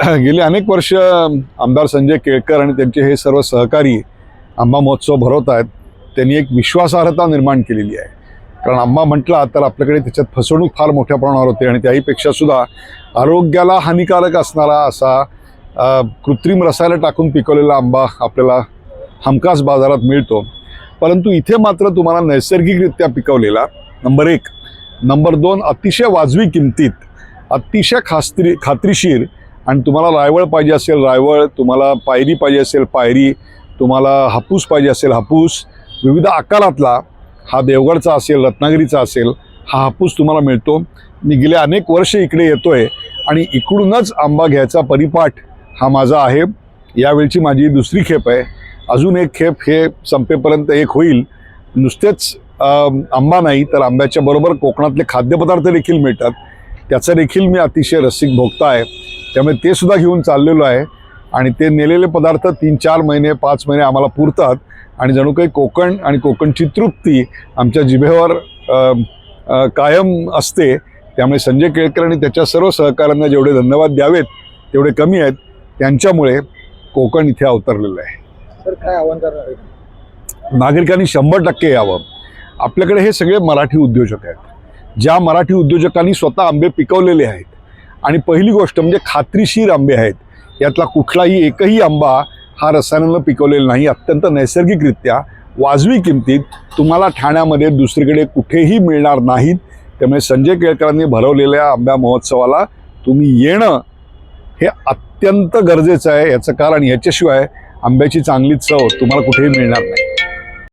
गेली अनेक वर्ष आमदार संजय केळकर आणि त्यांचे हे सर्व सहकारी आंबा महोत्सव भरवत आहेत त्यांनी एक विश्वासार्हता निर्माण केलेली आहे. कारण आंबा म्हटला तर आपल्याकडे त्याच्यात फसवणूक फार मोठ्या प्रमाणावर होते आणि त्याहीपेक्षा सुद्धा आरोग्याला हानिकारक असणारा असा कृत्रिम रसायनं टाकून पिकवलेला आंबा आपल्याला हमखास बाजारात मिळतो. परंतु इथे मात्र तुम्हाला नैसर्गिकरित्या पिकवलेला नंबर एक. नंबर दोन अतिशय वाजवी किमतीत अतिशय खात्री खात्रीशीर आणि तुम्हाला रायवळ पाहिजे असेल रायवळ तुम्हाला पायरी पाहिजे असेल पायरी तुम्हाला हापूस पाहिजे असेल हापूस विविध आकारातला हा देवगडचा असेल रत्नागिरीचा असेल हा हापूस तुम्हाला मिळतो. मी गेले अनेक वर्ष इकडे येतो आहे आणि इकडूनच आंबा घ्यायचा परिपाठ हा माझा आहे. यावेळची माझी दुसरी खेप आहे. अजून एक खेप हे संपेपर्यंत एक होईल. नुसतेच आंबा नाही तर आंब्याच्या बरोबर कोकणातले खाद्यपदार्थ देखील मिळतात. त्याचा देखील मी अतिशय रसिक भोगता आहे. त्यामुळे ते सुद्धा घेऊन चाललेलो आहे. आणि ते नेलेले पदार्थ तीन चार महिने पाच महिने आम्हाला पुरतात. आणि जणू काही कोकण आणि कोकणची तृप्ती आमच्या जिभेवर कायम असते. त्यामुळे संजय केळकर आणि त्याच्या सर्व सहकाऱ्यांना जेवढे धन्यवाद द्यावेत तेवढे कमी आहेत. त्यांच्यामुळे कोकण इथे अवतरलेलं आहे. सर काय आव्हान करणार नागरिकांनी शंभर टक्के यावं. आपल्याकडे हे सगळे मराठी उद्योजक आहेत. ज्या मराठी उद्योजकांनी स्वतः आंबे पिकवलेले आहेत आणि पहिली गोष्ट म्हणजे खात्रीशीर आंबे आहेत. यातला कुठलाही एकही आंबा हा रसायनानं पिकवलेला नाही. अत्यंत नैसर्गिकरित्या वाजवी किमतीत तुम्हाला ठाण्यामध्ये दुसरीकडे कुठेही मिळणार नाहीत. त्यामुळे संजय केळकरांनी भरवलेल्या आंब्या महोत्सवाला तुम्ही येणं हे अत्यंत गरजेचं आहे. याचं कारण याच्याशिवाय आंब्याची चांगली चव तुम्हाला कुठेही मिळणार नाही.